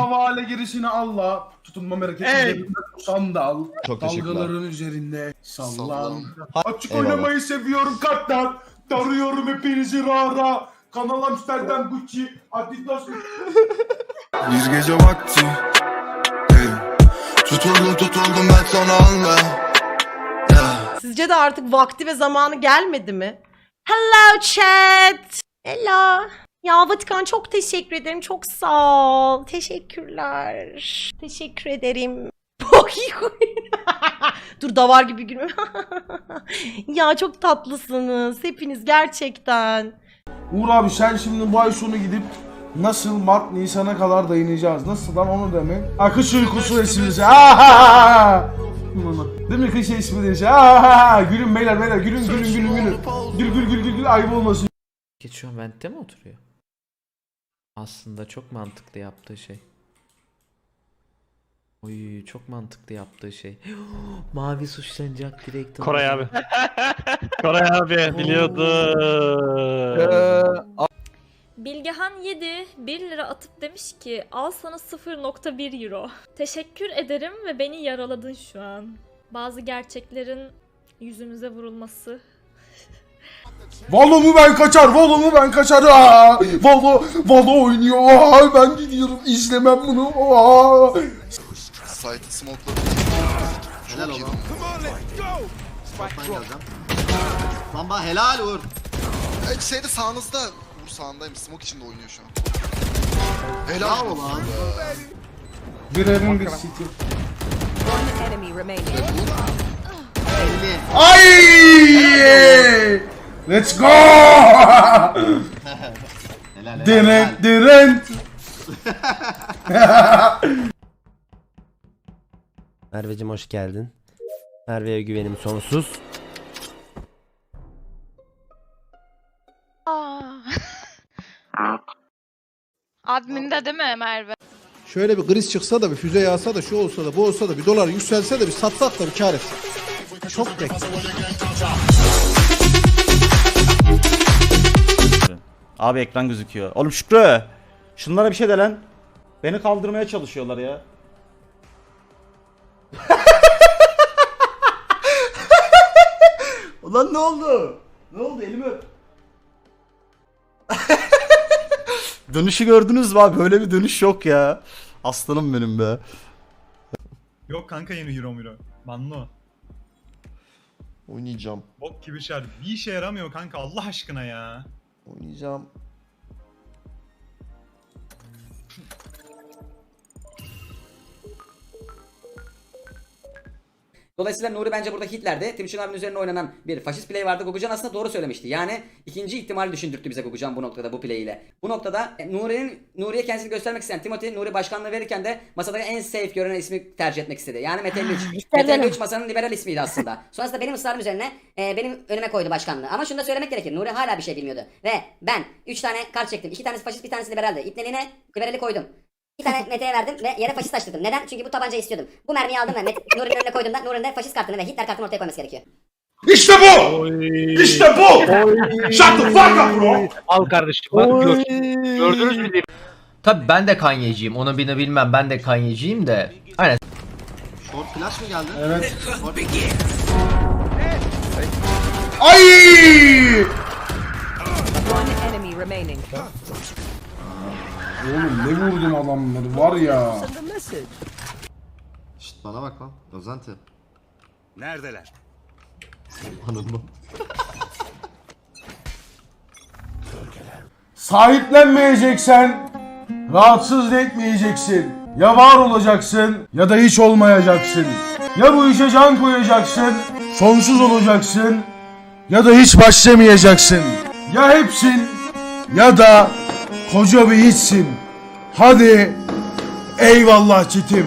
havale gerisini Allah. Tutunma hareketi Ey! sandal. Çok. Dalgaların üzerinde sallan. Sallan. Açık Eyvallah. oynamayı seviyorum katlar. Darıyorum hepinizi rara. Kanal Amsterdam Gucci. Adidas. Bir gece vakti hey. Tutuldum tutuldum ben sana anla yeah. Sizce de artık vakti ve zamanı gelmedi mi? Hello chat. Hello. Ya Vatikan çok teşekkür ederim. Çok sağ ol. Teşekkürler. Teşekkür ederim. Dur davar gibi gülme. ya çok tatlısınız. Hepiniz gerçekten. Uğur abi sen şimdi bu ay sonu gidip nasıl Mart Nisan'a kadar dayanacağız? Nasıl lan onu demek? Ha kış uykusu esprisi. Ha ha ha. Değil mi kış esprisi? Ha ha ha. Gülün beyler beyler gülün gülün gülün gülün. Gül gül gül gül gül ayıp olmasın. Geçiyor an vent'te mi oturuyor? Aslında çok mantıklı yaptığı şey. Oy çok mantıklı yaptığı şey. Mavi suçlanacak direkt. Koray abi. Koray abi biliyordu. Bilgehan 7 1 lira atıp demiş ki al sana 0.1 euro. Teşekkür ederim ve beni yaraladın şu an. Bazı gerçeklerin yüzümüze vurulması. Valo mu ben kaçar, Valo mu ben kaçar. Aa, Valo, Valo oynuyor. Aa, ben gidiyorum izlemem bunu. Aa. Site'ı smokeladım Helal oğlum. Ben geleceğim. Lan bana helal Uğur. Evet şeyde sağınızda Uğur sağındayım smoke içinde oynuyor şu an Helal Bravo lan. Bir evin bir city. Belli. Ay! Let's go! Helal helal. Diren, helal. diren. Merveciğim hoş geldin. Merve'ye güvenim sonsuz. Adminde değil mi Merve? Şöyle bir kriz çıksa da bir füze yağsa da şu olsa da bu olsa da bir dolar yükselse de bir satsak da bir kar etsek. Çok bekliyorum. Abi ekran gözüküyor. Oğlum Şükrü. Şunlara bir şey de lan. Beni kaldırmaya çalışıyorlar ya. Ulan ne oldu? Ne oldu elimi öp. Dönüşü gördünüz mü abi? Böyle bir dönüş yok ya. Aslanım benim be. Yok kanka yeni hero miro. Banno. Oynayacağım. Bok gibi şer. Bir işe yaramıyor kanka Allah aşkına ya. Oynayacağım. Dolayısıyla Nuri bence burada Hitler'de Timuçin abinin üzerine oynanan bir faşist play vardı. Gugucan aslında doğru söylemişti. Yani ikinci ihtimali düşündürttü bize Gugucan bu noktada bu play ile. Bu noktada e, Nuri'nin Nuri'ye kendisini göstermek isteyen Timothy Nuri başkanlığı verirken de masada en safe görünen ismi tercih etmek istedi. Yani Mete 3. Mete 3 masanın liberal ismiydi aslında. Sonrasında benim ısrarım üzerine e, benim önüme koydu başkanlığı. Ama şunu da söylemek gerekir. Nuri hala bir şey bilmiyordu. Ve ben 3 tane kart çektim. 2 tanesi faşist bir tanesi liberaldi. İpneliğine liberali koydum. Bir tane Mete'ye verdim ve yere faşist taştırdım. Neden? Çünkü bu tabancayı istiyordum. Bu mermiyi aldım ve Mete, Nuri'nin önüne koyduğumda Nuri'nin de faşist kartını ve Hitler kartını ortaya koyması gerekiyor. İşte bu! İşte bu! Shut the fuck up bro! Al kardeşim. Bak gör. Gördünüz mü? Tabi ben de Kanye'ciyim. Onu beni bilmem. Ben de Kanye'ciyim de. Aynen. Short flash mı geldi? Evet. Short... Ay! Oğlum ne vurdum adamları var ya. Şşt bana bak lan. Rozante. Neredeler? Anılma. Sahiplenmeyeceksen rahatsız etmeyeceksin. Ya var olacaksın ya da hiç olmayacaksın. Ya bu işe can koyacaksın, sonsuz olacaksın ya da hiç başlamayacaksın. Ya hepsin ya da koca bir hiçsin. Hadi eyvallah çetim.